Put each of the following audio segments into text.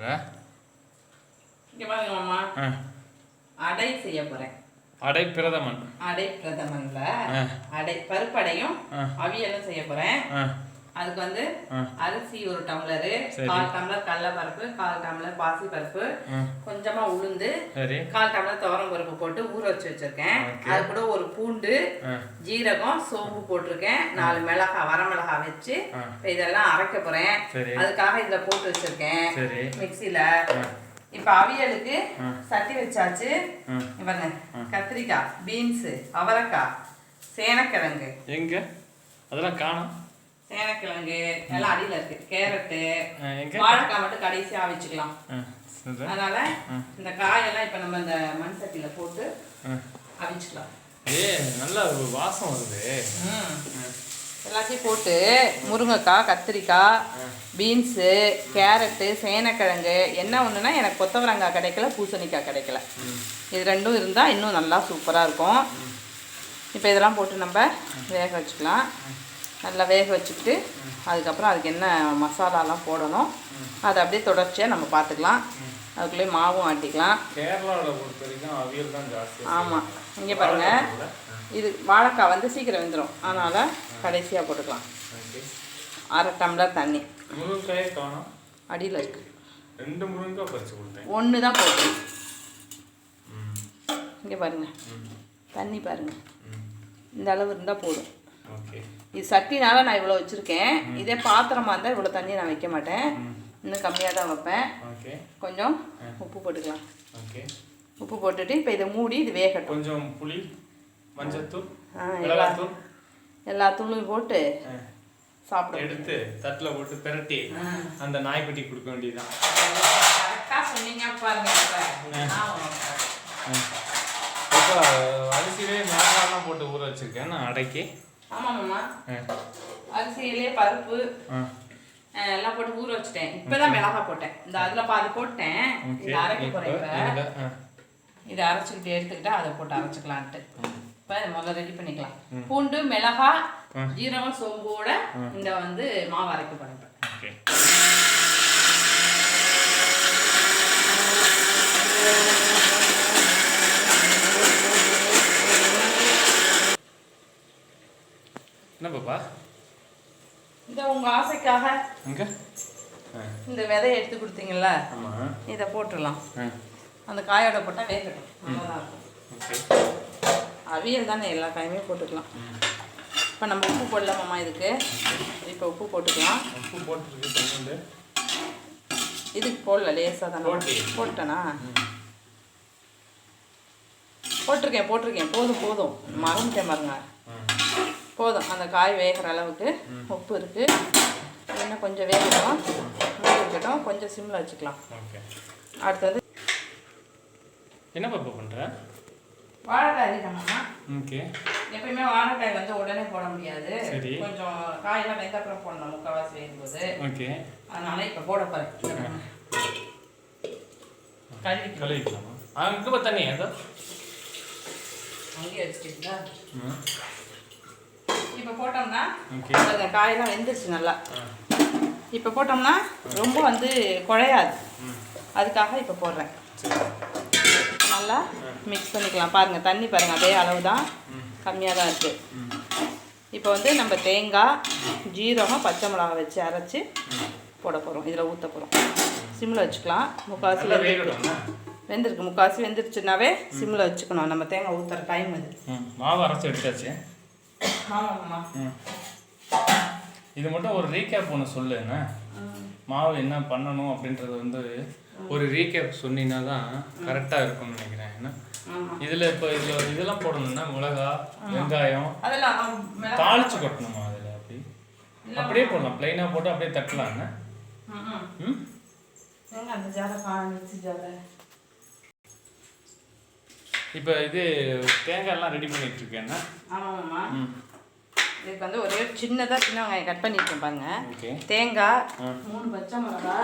பண்ற? இங்க பாருங்க மாமா. ஆ. அடை செய்ய போறேன். அடை பிரதமன். அடை பிரதமன்ல. அடை பருப்படையும். அவியலும் செய்ய போறேன். அதுக்கு வந்து. அரிசி ஒரு டம்ளரு. கால் டம்ளர் கடலை பருப்பு கால் டம்ளர் பாசி பருப்பு. கொஞ்சமா உளுந்து கால் டம்ளர் துவரம் பருப்பு போட்டு ஊற வச்சு வச்சிருக்கேன். அது கூட ஒரு பூண்டு ஜீரகம் சோம்பு போட்டிருக்கேன் நாலு மிளகா வரமிளகா வச்சு ஆ. இப்ப இதெல்லாம் அரைக்க போறேன். அதுக்காக இதுல போட்டு வச்சிருக்கேன் சரி மிக்சியில. இப்ப அவியலுக்கு. சட்டி வச்சாச்சு பாருங்க கத்திரிக்காய் பீன்ஸ் அவரைக்காய் சேனக்கிழங்கு எங்க அதெல்லாம் காணும் சேனக்கிழங்கு எல்லாம் அடியில இருக்கு. கேரட்டு வாழைக்காய் மட்டும் கடைசியா வச்சுக்கலாம் ஆ, சரி. அதனால இந்த காயெல்லாம் இப்ப நம்ம இந்த மண் சட்டியில போட்டு. அவிச்சுக்கலாம். ஏ நல்ல ஒரு வாசம் வருது. எல்லாத்தையும் போட்டு முருங்கைக்காய் கத்திரிக்காய் பீன்ஸு கேரட்டு சேனக்கிழங்கு என்ன ஒன்றுனா எனக்கு கொத்தவரங்காய் கிடைக்கல பூசணிக்காய் கிடைக்கல. இது ரெண்டும் இருந்தால் இன்னும் நல்லா சூப்பராக இருக்கும். இப்போ இதெல்லாம் போட்டு நம்ம வேக வச்சுக்கலாம். நல்லா வேக வச்சுக்கிட்டு அதுக்கப்புறம் அதுக்கு என்ன மசாலாலாம் போடணும் அதை அப்படியே தொடர்ச்சியாக நம்ம பார்த்துக்கலாம். அதுக்குள்ளேயே மாவும் ஆட்டிக்கலாம். கேரளாவில் பொறுத்த வரைக்கும் அவியல் தான் ஜாஸ்தி. ஆமாம் இங்கே பாருங்கள் இது வாழைக்காய் வந்து சீக்கிரம் வெந்துடும் அதனால் கடைசியாக போட்டுக்கலாம். அரை டம்ளர் தண்ணி. முருங்கைக்காயே காணும். அடியில் இருக்கு. ரெண்டு முருங்கைக்காய் பறிச்சு கொடுத்தேன். ஒன்று தான் போட்டு ம். இங்கே பாருங்க. ம். தண்ணி பாருங்க. ம். இந்த அளவு இருந்தால் போதும். இது சட்டினால நான் இவ்வளோ வச்சுருக்கேன். இதே பாத்திரமா இருந்தால் இவ்வளோ தண்ணி நான் வைக்க மாட்டேன். இன்னும் கம்மியாக தான் வைப்பேன். ஓகே கொஞ்சம் உப்பு போட்டுக்கலாம். ஓகே உப்பு போட்டுட்டு இப்போ இதை மூடி இது வேகட்டும். கொஞ்சம் புளி மஞ்சத்தூள் மிளகாத்தூள். எல்லா தூளும் போட்டு ஆ, சாப்பிடுவோம் எடுத்து தட்டில் போட்டு பிரட்டி அந்த நாய்க்குட்டி கொடுக்க வேண்டியதுதான். கரெக்டாக சொன்னீங்க பாருங்க இப்போ அரிசியிலே மிளகாலாம் போட்டு ஊற வச்சிருக்கேன். நான் அடைக்கி. ஆமாம் மாமா. அரிசியிலே பருப்பு எல்லாம் போட்டு ஊற வச்சுட்டேன். இப்பதான் மிளகா போட்டேன். இந்த அதுல பாதி போட்டேன். இதை அரைக்க போறேன் இப்ப. இதை அரைச்சிக்கிட்டு எடுத்துக்கிட்டா அதை போட்டு அரைச்சிக்கலான்ட்டு. இப்போ முதல்ல ரெடி பண்ணிக்கலாம். பூண்டு மிளகா ஜீரகம் சோம்போட இந்த வந்து மாவு அரைக்க போறேன் இப்ப. ஓகே என்ன பாப்பா இந்த ஆ இந்த விதையை எடுத்து கொடுத்தீங்கல்ல? இதை போட்டுடலாம். அந்த காயோட போட்டா வேகட்டும். நல்லா இருக்கும். ஓகே. அவியல் தானே எல்லா காயுமே போட்டுக்கலாம். இப்போ நம்ம உப்பு போடலாமாம்மா இதுக்கு? இப்போ உப்பு போட்டுக்கலாம். உப்பு கொஞ்சோண்டு இதுக்கு போடல லேசாக தானே. போட்டேனா? போட்டிருக்கேன் போட்டிருக்கேன். போதும் போதும். மறந்துட்டேன் பாருங்க. போதும். அந்த காய் வேகிற அளவுக்கு உப்பு இருக்கு. இன்னும் கொஞ்சம் வேகட்டும். மூடி இருக்கட்டும். கொஞ்சம் சிம்மில் வச்சுக்கலாம். ஓகே. அடுத்தது என்ன பாப்பா பண்ணுற வாழைக்காய் அரிக்கணும்னா ஓகே. எப்பயுமே வாழைக்காய் வந்து உடனே போட முடியாது. சரி. கொஞ்சம் காயெல்லாம் வெந்த அப்புறம் போடணும். முக்கால்வாசி வேகும்போது. ஓகே. அதனால இப்போ போட போகிறேன் கழுவிக்கலாம். கழுவிக்கலாமா? அங்கே தண்ணி ஏதோ அங்கேயே வச்சுக்கிட்டா ம். இப்போ போட்டோம்னா காயெல்லாம் வெந்துருச்சு நல்லா. இப்போ போட்டோம்னா ரொம்ப வந்து குழையாது. அதுக்காக இப்போ போடுறேன். நல்லா மிக்ஸ் பண்ணிக்கலாம். பாருங்கள் தண்ணி பாருங்கள் அதே அளவு தான் கம்மியாக தான் இருக்குது இப்போ வந்து நம்ம தேங்காய் ஜீரகம் பச்சை மிளகா வச்சு அரைச்சி போட போகிறோம் இதில் ஊற்ற போகிறோம் சிம்மில் வச்சுக்கலாம். நல்லா வெந்திருக்கு. முக்கால்வாசி வெந்துருச்சுனாவே சிம்மில் வச்சுக்கணும். நம்ம தேங்காய் ஊற்றுற டைம் அது மாவு அரைச்சி எடுத்தாச்சு. ஆமாம்மா. ம். இது மட்டும் ஒரு ரீகேப் ஒன்று சொல்லு என்ன? மாவு என்ன பண்ணணும் அப்படின்றது வந்து ஒரு ரீகேப் சொன்னீங்கன்னா தான் கரெக்டாக இருக்கும்னு நினைக்கிறேன் ஆமாம் இதில் இப்போ இதில் இதெல்லாம் போடணும்னா மிளகா வெங்காயம் தாளிச்சு கொட்டணுமா அதில் அப்படி? அப்படியே போடலாம் ப்ளைனாக போட்டு அப்படியே தட்டலாம் என்ன? ம், இப்போ இது தேங்காய் எல்லாம் ரெடி பண்ணிட்டு இருக்கேன்னா ஆமாம்மா ம். இதுக்கு வந்து ஒரே சின்னதாக சின்ன வெங்காயம் கட் பண்ணியிருக்கேன் பாருங்க. தேங்காய் மூணு பச்சை மிளகா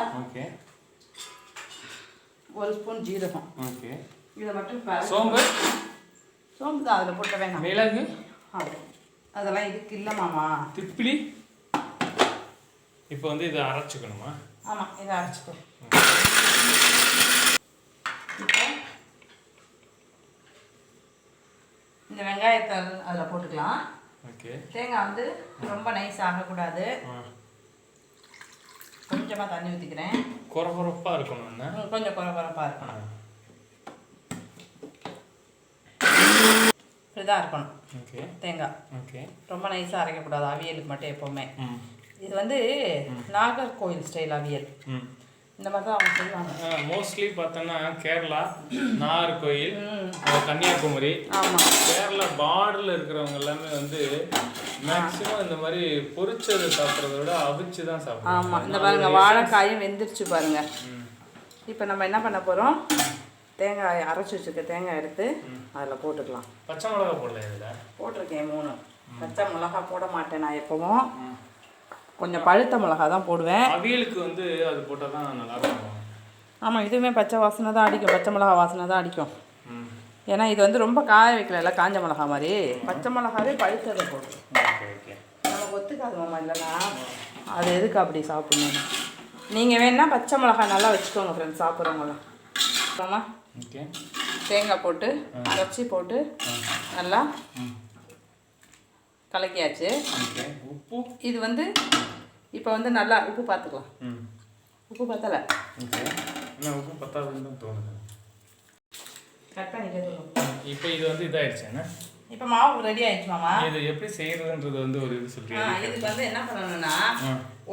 ஒரு ஸ்பூன் ஜீரகம். ஓகே. இதை மட்டும் சோம்பு? சோம்பு தான் அதில் போட்ட வேணாம். மிளகு? அதெல்லாம் இதுக்கு இல்லை மாமா. திப்பிலி? இப்போ வந்து இதை அரைச்சிக்கணுமா? ஆமாம் இதை அரைச்சிக்கணும் இந்த வெங்காயத்தை அதில் போட்டுக்கலாம். தேங்காய் வந்து ரொம்ப நைஸ் ஆகக்கூடாது. கொஞ்சமாக தண்ணி ஊற்றிக்கிறேன் குறை குறைப்பாக இருக்கணும் கொஞ்சம் குறை குறைப்பாக இருக்கணும் இப்படிதான் இருக்கணும். ஓகே. தேங்காய். ஓகே. ரொம்ப நைஸாக அரைக்கக்கூடாது அவியலுக்கு மட்டும் எப்போவுமே. இது வந்து நாகர்கோவில் ஸ்டைல் அவியல். இந்த மாதிரி தான் அவங்க செய்வாங்க மோஸ்ட்லி பார்த்தோன்னா கேரளா நாகர்கோயில் கன்னியாகுமரி. ஆமாம் கேரளா பார்டரில் இருக்கிறவங்க எல்லாமே வந்து மேக்ஸிமம் இந்த மாதிரி பொரிச்சது சாப்பிட்றத விட அவிச்சு தான் ஆமாம் இந்த சாப்பிடுவாங்க பாருங்க வாழைக்காயும் வெந்துருச்சு பாருங்க. இப்போ நம்ம என்ன பண்ண போகிறோம் தேங்காய் அரைச்சி வச்சுருக்க தேங்காய் எடுத்து அதில் போட்டுக்கலாம். பச்சை மிளகா போடல இதில்? போட்டிருக்கேன் மூணு. பச்சை மிளகா போட மாட்டேன் நான் எப்பவும். கொஞ்சம் பழுத்த மிளகா தான் போடுவேன். அவியலுக்கு வந்து அது போட்டால் தான் நல்லா இருக்கும் ஆமாம் இதுவுமே பச்சை வாசனை தான் அடிக்கும். பச்சை மிளகா வாசனை தான் அடிக்கும். ஏன்னா இது வந்து ரொம்ப காய வைக்கல காஞ்ச மிளகா மாதிரி. பச்சை மிளகாவே பழுத்ததை போடும். நமக்கு ஒத்துக்காது மாமா இல்லைனா அது எதுக்கு அப்படி சாப்பிடணும் நீங்கள் வேணா பச்சை மிளகா நல்லா வச்சுக்கோங்க ஃப்ரெண்ட்ஸ் சாப்பிட்றவங்களாம் மாமா ஓகே. தேங்காய் போட்டு அரைச்சி போட்டு நல்லா கலக்கியாச்சு. உப்பு. இது வந்து இப்போ வந்து நல்லா உப்பு பார்த்துக்கலாம் ம். உப்பு பத்தலை. உப்பு பத்தாதுன்னு தான் தோணுது. கட் பண்ணிட்டே இப்போ இது வந்து இதாயிடுச்சு இப்போ மாவு ரெடி ஆயிடுச்சு மாமா. இது எப்படி செய்யறதுன்றது வந்து ஒரு இது சொல்றீங்க. இதுக்கு வந்து என்ன பண்ணணும்னா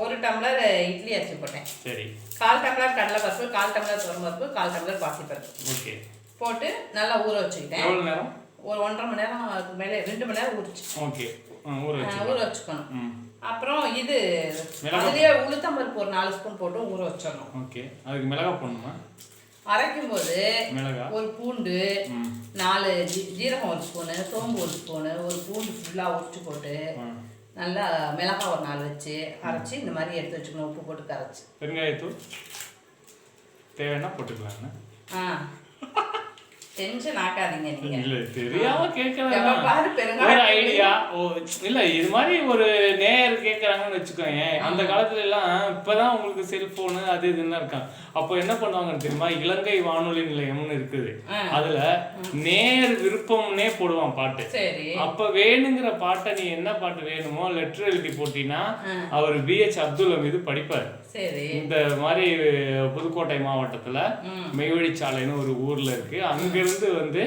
ஒரு டம்ளர் இட்லி அரிசி போட்டேன். சரி. கால் டம்ளர் கடலைப்பருப்பு கால் டம்ளர் துவரம்பருப்பு கால் டம்ளர் பாசிப்பருப்பு. ஓகே. போட்டு நல்லா ஊற வச்சுக்கிட்டேன். எவ்வளோ நேரம்? ஒரு ஒன்றரை மணி நேரம் அதுக்கு மேலே ரெண்டு மணி நேரம் ஊறிச்சு ஓகே. ஊற ஊற வச்சுக்கணும். அப்புறம் இது மிளகாய். அதுலயே உளுத்தம்பருப்பு ஒரு நாலு ஸ்பூன் போட்டு ஊற வச்சிடணும். ஓகே. அதுக்கு மிளகா போடணுமா? அரைக்கும் போது ஒரு பூண்டு நாலு ஜீரகம் ஒரு ஸ்பூனு சோம்பு ஒரு ஸ்பூனு ஒரு பூண்டு ஃபுல்லாக உரிச்சு போட்டு நல்லா மிளகாய் ஒரு நாலு வச்சு அரைச்சி இந்த மாதிரி எடுத்து வச்சுக்கணும். உப்பு போட்டு கரைச்சி. பெருங்காயத்தூள். தேவைன்னா போட்டுக்கலாம்ண்ணா ஆ. டென்ஷன் ஆக்காதீங்க நீங்க. தெரியாம கேட்கறேன் ஒரு ஐடியா ஓ இல்ல இது மாதிரி ஒரு நேர் கேட்கறாங்கன்னு வச்சுக்கோங்க அந்த காலத்துல எல்லாம் இப்பதான் உங்களுக்கு செல்போனு அது இதுன்னு இருக்காங்க அப்போ என்ன பண்ணுவாங்கன்னு தெரியுமா? இலங்கை வானொலி நிலையம்னு இருக்குது. அதுல நேர் விருப்பம்னே போடுவான் பாட்டு. அப்ப வேணுங்கிற பாட்டை நீ என்ன பாட்டு வேணுமோ லெட்டர் எழுதி போட்டீங்கன்னா அவர் பிஹெச் அப்துல் மீது படிப்பார். இந்த மாதிரி புதுக்கோட்டை மாவட்டத்துல. மெய்வழிச்சாலைன்னு ஒரு ஊர்ல இருக்கு. அங்கிருந்து வந்து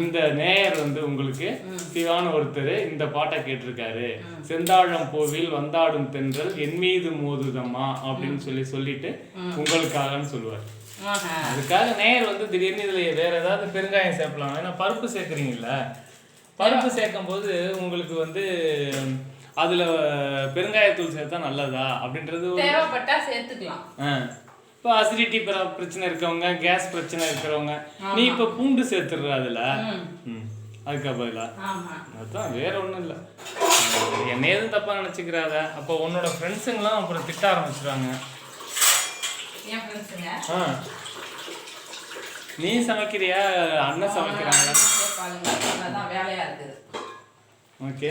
இந்த நேயர் வந்து உங்களுக்கு சிவான ஒருத்தர் இந்த பாட்டை கேட்டிருக்காரு. செந்தாழம் பூவில் வந்தாடும் தென்றல் என் மீது மோதுதம்மா அப்படின்னு சொல்லி சொல்லிட்டு உங்களுக்காகன்னு சொல்லுவார். அதுக்காக நேயர் வந்து திடீர்னு இதுல வேற ஏதாவது பெருங்காயம் சேர்க்கலாம் ஏன்னா பருப்பு சேர்க்குறீங்கல்ல? பருப்பு சேர்க்கும் போது உங்களுக்கு வந்து அதுல பெருங்காயத்தூள் சேர்த்தா நல்லதா? அப்படின்றது ஒரு தேவைப்பட்டா சேர்த்துக்கலாம். இப்போ அசிடிட்டி பிரச்சனை இருக்கவங்க கேஸ் பிரச்சனை இருக்கிறவங்க நீ இப்போ பூண்டு சேர்த்துடுற அதுல அதுக்கு பதிலா? ஆமா. அதுதான் வேற ஒன்றும் இல்லை. என்ன எதுவும் தப்பா நினச்சிக்கிறாத? அப்போ உன்னோட ஃப்ரெண்ட்ஸுங்களாம் அப்புறம் திட்ட ஆரம்பிச்சிடுவாங்க ஆ. நீ சமைக்கிறியா? அண்ணன் சமைக்கிறாங்க ஓகே.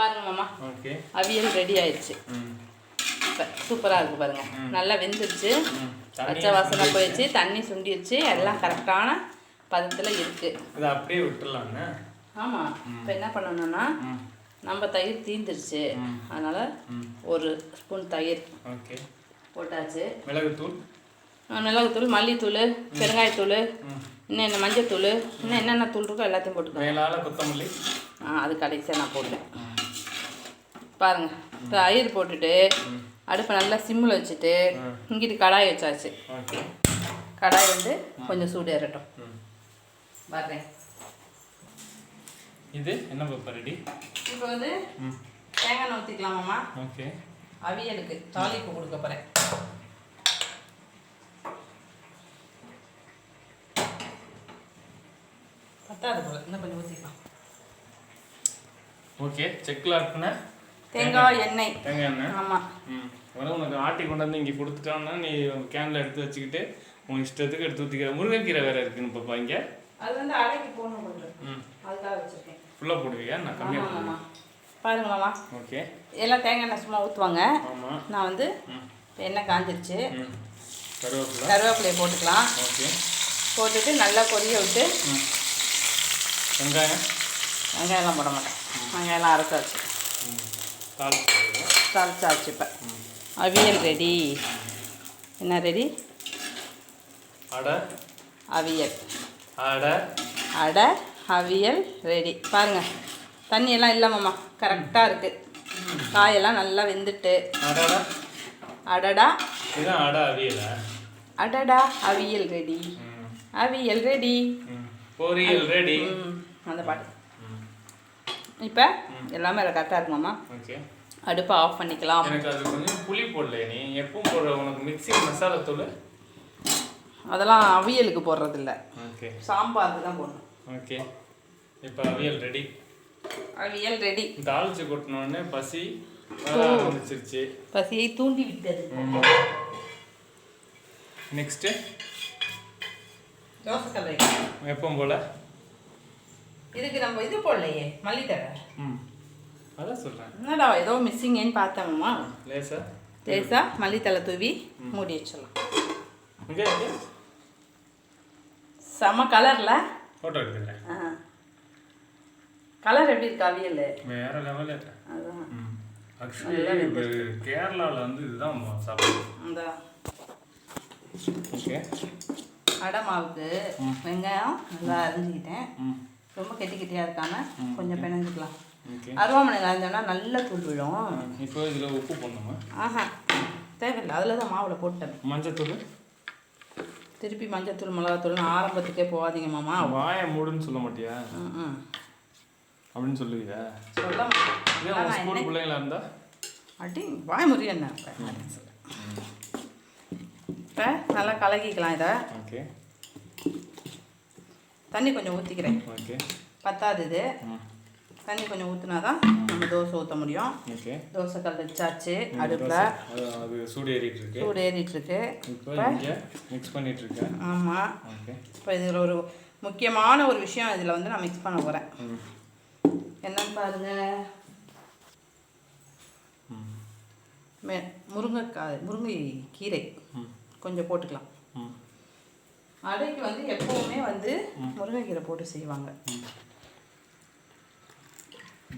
பாருங்க மாமா. ஓகே. அவியல் ரெடி ஆயிடுச்சு. ம். சூப்பரா இருக்கு பாருங்க. நல்லா வெந்துருச்சு. பச்சை வாசனை போயிடுச்சு தண்ணி சுண்டிருச்சு எல்லாம் கரெக்டான பதத்துல இருக்கு. இதை அப்படியே விட்டுறலாம்ண்ணே ஆமா. இப்போ என்ன பண்ணணும்னா நம்ம தயிர் தீந்துருச்சு. அதனால ஒரு ஸ்பூன் தயிர் ஓகே. போட்டாச்சு. மிளகுத்தூள்? மிளகுத்தூள் மல்லித்தூள் பெருங்காயத்தூள் இன்னும் என்ன மஞ்சத்தூள் இன்னும் என்னென்ன தூள் இருக்கோ எல்லாத்தையும் போட்டுக்கோ. மேலால கொத்தமல்லி. ஆ அது கடைசியாக நான் போட்டேன் பாருங்க. தயிர் போட்டுட்டு அடுப்பை நல்லா சிம்மில் வச்சுட்டு இங்கிட்டு கடாய் வச்சாச்சு. ஓகே. கடாய் வந்து கொஞ்சம் சூடு ஏறட்டும். பாருங்க. இது என்ன பேப்பர் ரெடி? இப்போ வந்து தேங்காய் எண்ணெய் ஊற்றிக்கலாமாம்மா ஓகே. அவியலுக்கு தாளிப்பு கொடுக்க போகிறேன் பத்தாது போல. இன்னும் கொஞ்சம் ஊற்றிக்கலாம் ஓகே. செக்கில் இருக்குண்ணே தேங்காய் எண்ணெய். தேங்காய் எண்ணெய்? ஆமாம் ம். வர உனக்கு ஆட்டி கொண்டு வந்து இங்கே கொடுத்துட்டான்னா நீ கேனில் எடுத்து வச்சுக்கிட்டு உன் இஷ்டத்துக்கு எடுத்து ஊற்றிக்கிற முருங்கைக்கீரை வேறு இருக்குன்னு பாப்பா இங்கே. அது வந்து அடைக்கு போடணும் கொஞ்சம். ம். அதுக்காக வச்சுருக்கேன். ஃபுல்லாக போடுவியா? நான் கம்மியாக போடுவேன் ஆமாம் பாருங்க மாமா. ஓகே எல்லாம் தேங்காய் எண்ணெய் சும்மா ஊற்றுவாங்க நான் வந்து எண்ணெய் காஞ்சிருச்சு. கருவேப்பிலை. கருவேப்பிலையை போட்டுக்கலாம். ஓகே போட்டுட்டு நல்லா கொதிய விட்டு ம். வெங்காயம். வெங்காயம்லாம் போட மாட்டேன். வெங்காயம்லாம் அரைச்சாச்சு தாளிச்சு இப்போ. அவியல் ரெடி. என்ன ரெடி? அடை. அவியல். அடை. அடை அவியல் ரெடி. பாருங்கள் தண்ணியெல்லாம் இல்லைம்மாம்மா கரெக்டாக இருக்குது காயெல்லாம் நல்லா வெந்துட்டு. அடடா. அடடா. அவியல? அடடா அவியல் ரெடி. அவியல் ரெடி. பொரியல் ரெடி. அந்த பாட்டு. இப்போ? எல்லாமே கரெக்டாக இருக்குமாம்மா ஓகே. அடுப்பை ஆஃப் பண்ணிக்கலாம். எனக்கு அது கொஞ்சம் புளி போடல நீ. எப்பவும் போடுற உனக்கு மிக்ஸி மசாலா தூள்? அதெல்லாம் அவியலுக்கு போடுறதில்ல. ஓகே. சாம்பாருக்கு தான் போடணும். ஓகே. இப்போ அவியல் ரெடி அவியல் ரெடி தாளிச்சு கொட்டினோடனே பசி வர ஆரம்பிச்சிருச்சு. பசியை தூண்டி விட்டது. நெக்ஸ்ட்டு தோசைக்கல்லை எப்பவும் போல? இதுக்கு நம்ம இது போடலையே மல்லித்தழை. ம். அதான் சொல்கிறேன் என்னடா ஏதோ மிஸ்ஸிங்கன்னு பார்த்தோம்மா. லேசா? லேசா மல்லித்தழை தூவி மூடி வச்சிடலாம். செம கலரில். ஃபோட்டோ எடுத்துக்கிறேன். கலர் எப்படி இருக்கு அவியல்? வேற லெவலில் அதான். ஆக்சுவலி கேரளாவில் வந்து இதுதான் சாப்பிடுவோம். ஓகே அடை மாவுக்கு வெங்காயம் நல்லா அரிஞ்சிக்கிட்டேன். ம். ரொம்ப கெட்டி கெட்டியாக இருக்காம கொஞ்சம் பிணைஞ்சிக்கலாம். அருவாமனை அரைஞ்சோம்னா நல்லா தூள் விழும். இப்போ இதில் உப்பு போடணுமா? ஆஹா தேவையில்லை. அதில் தான் மாவில் போட்டேன். மஞ்சத்தூள்? திருப்பி மஞ்சத்தூள் மிளகாத்தூள்னு ஆரம்பத்துக்கே போகாதீங்க மாமா. வாயை மூடுன்னு சொல்ல மாட்டியா? ம் அப்படின்னு சொல்லுவியா சொல்ல ஸ்கூல் பிள்ளைங்களா இருந்தா? அடி வாய் முறி என்ன இப்போ நல்லா கலக்கிக்கலாம் இதை. ஓகே. தண்ணி கொஞ்சம் ஊற்றிக்கிறேன் ஓகே. பத்தாது இது தண்ணி கொஞ்சம் ஊற்றினா தான் நம்ம தோசை ஊற்ற முடியும். ஓகே. தோசை கல் வச்சாச்சு அடுப்பில். அது சூடு ஏறிட்டு இருக்கு சூடு ஏறிட்டு இருக்கு இப்போ மிக்ஸ் பண்ணிட்டு இருக்கேன் ஆமாம் ஓகே. இப்போ இதில் ஒரு முக்கியமான ஒரு விஷயம் இதில் வந்து நான் மிக்ஸ் பண்ண போகிறேன் என்னன்னு பாருங்க. ம் முருங்கைக்காய் முருங்கை கீரை. ம். கொஞ்சம் போட்டுக்கலாம். ம். அடைக்கு வந்து எப்போவுமே வந்து முருங்கைக்கீரை போட்டு செய்வாங்க.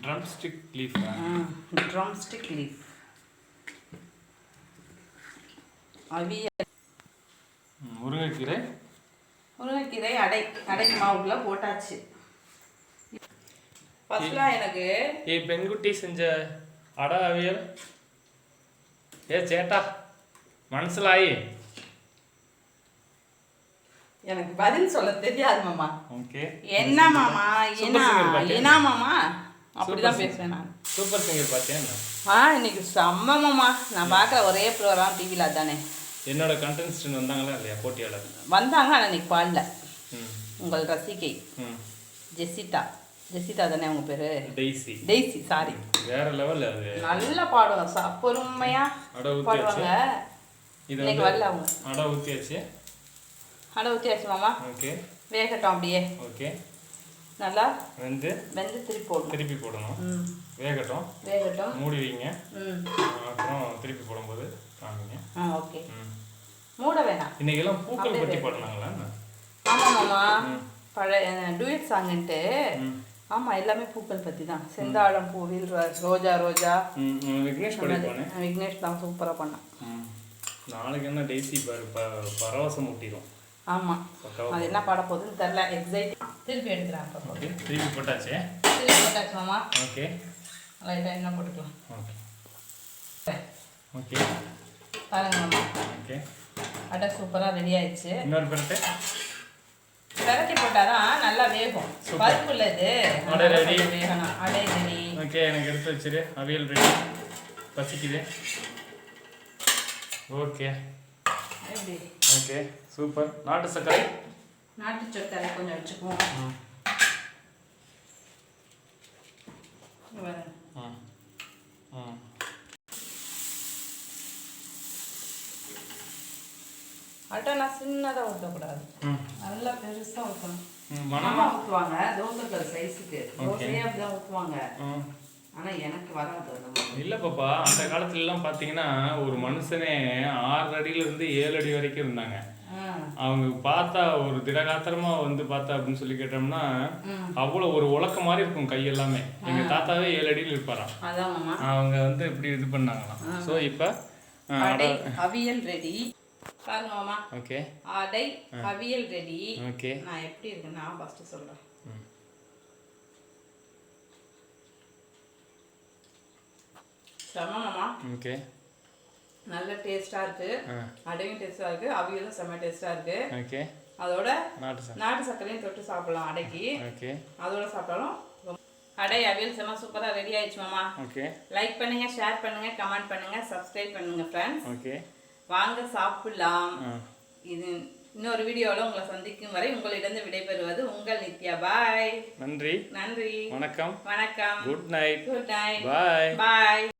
Drumstick leaf drumstick leaf அவிய முருங்கைக்கீரை? முருங்கைக்கீரை அடை அடைக்கு மாவுக்குள்ள போட்டாச்சு. ஃபர்ஸ்ட்லாம் எனக்கு ஏ பெண்குட்டி செஞ்ச அடை அவியல்? ஏ சேட்டா மனசிலாயி. எனக்கு பதில் சொல்ல தெரியாது மாமா. ஓகே என்ன மாமா? என்ன? என்ன? மாமா? அப்படிதான் பேசுவேன் நான். சூப்பர் சிங்கர் பார்த்தியா என்ன? ஆ இன்னைக்கு செம்ம மாமா. நான் பார்க்குற ஒரே ப்ரோக்ராம் டிவியில் அதானே. என்னோட கண்டென்ஸ்டன் வந்தாங்களா இல்லையா போட்டியாளர்? வந்தாங்க ஆனால் இன்னைக்கு பாடல. உங்கள் ரசிகை. ஜெசிதா. ஜெசிதா தானே உங்க பேரு? டெய்ஸி. டெய்ஸி சாரி வேற லெவல் அது. நல்லா பாடுவாங்க பொறுமையா பாடுவாங்க. இன்னைக்கு வரல அவங்க. அடை ஊற்றியாச்சு அடை ஊற்றியாச்சு மாமா. ஓகே. வேகட்டும் அப்படியே. ஓகே. நல்லா வந்து வெந்து திருப்பி போடணும். திருப்பி போடணும். வேகட்டும். வேகட்டும். மூடி வைங்க. ம். அப்புறம் திருப்பி போடும்போது காமிங்க. ஆ ஓகே. மூட வேணாம். இன்னைக்கு எல்லாம் பூக்கள் பற்றி பாடினாங்களா ஆமாம் மாமா. பழைய டூயட் சாங்குன்ட்டு. ம். ஆமாம் எல்லாமே பூக்கள் பற்றி தான். செந்தாழம் பூவில் ரோஜா ரோஜா. விக்னேஷ் விக்னேஷ் தான் சூப்பராக பண்ணான். நாளைக்கு என்ன டெய்ஸி பரவசம் ஊட்டிடும் ஆமாம் அது என்ன பாட போகுதுன்னு தெரில எக்ஸைட் திருப்பி எடுக்கிறேன் ஓகே. திருப்பி போட்டாச்சே? திருப்பி போட்டாச்சு மாமா. ஓகே. லைட்டாக என்ன போட்டுக்கலாம். ஓகே. ஓகே. பாருங்க மாமா. ஓகே. அடை சூப்பராக ரெடி ஆயிடுச்சு. இன்னொரு பிறகு பிரட்டி போட்டாதான் நல்லா வேகும். Super. பருப்புல இது. அடை. வேகணும். அடை ரெடி ஓகே எனக்கு எடுத்து வச்சிரு. அவியல் ரெடி பசிக்குது. ஓகே. Okay super. நாட்டு சர்க்கரை? நாட்டு சக்கரை கொஞ்சம் வச்சுக்குவோம். ம். இங்க பாருங்க. ம். ம். அட்டை நான் சின்னதாக ஊற்றக்கூடாது நல்லா பெருசாக ஊற்றணும் மனம் ஊற்றுவாங்க தோசைக்கல் சைஸுக்கு தோசையே அப்படிதான் ஊற்றுவாங்க ம். ஆனால் எனக்கு வராது இல்ல பாப்பா அந்த காலத்துல எல்லாம் பாத்தீங்கன்னா ஒரு மனுஷனே ஆறு அடியில இருந்து ஏழு அடி வரைக்கும் இருந்தாங்க. அவங்க பார்த்தா ஒரு திடகாத்திரமா வந்து பார்த்தா அப்படின்னு சொல்லி கேட்டோம்னா அவ்வளவு ஒரு உலக்க மாதிரி இருக்கும் கை எல்லாமே. எங்க தாத்தாவே ஏழு அடியில் இருப்பாராம். அவங்க வந்து இப்படி இது பண்ணாங்களாம். ஸோ இப்போ அவியல் ரெடி. பாருங்க மாமா. ஓகே. அடை அவியல் ரெடி. ஓகே. நான் எப்படி இருக்குன்னு நான் ஃபர்ஸ்ட் சொல்றேன். செம மாமா. ஓகே. நல்ல டேஸ்டா இருக்கு. அடையும் டேஸ்டா இருக்கு. அவியலும் செம்ம டேஸ்டா இருக்கு. ஓகே. அதோட நாட்டு நாட்டு சர்க்கரையும் தொட்டு சாப்பிடலாம் அடைக்கு. ஓகே. அதோட சாப்பிட்டாலும் அடை அவியல் செம்ம சூப்பரா ரெடி ஆயிடுச்சு மாமா. ஓகே. லைக் பண்ணுங்க ஷேர் பண்ணுங்க கமெண்ட் பண்ணுங்க சப்ஸ்கிரைப் பண்ணுங்க ஃப்ரெண்ட்ஸ் ஓகே. வாங்க சாப்பிடலாம். இது இன்னொரு வீடியோவில் உங்களை சந்திக்கும் வரை உங்களிடம் விடைபெறுவது உங்கள் நித்யா. பாய் நன்றி. நன்றி. வணக்கம். வணக்கம். Good night good night bye bye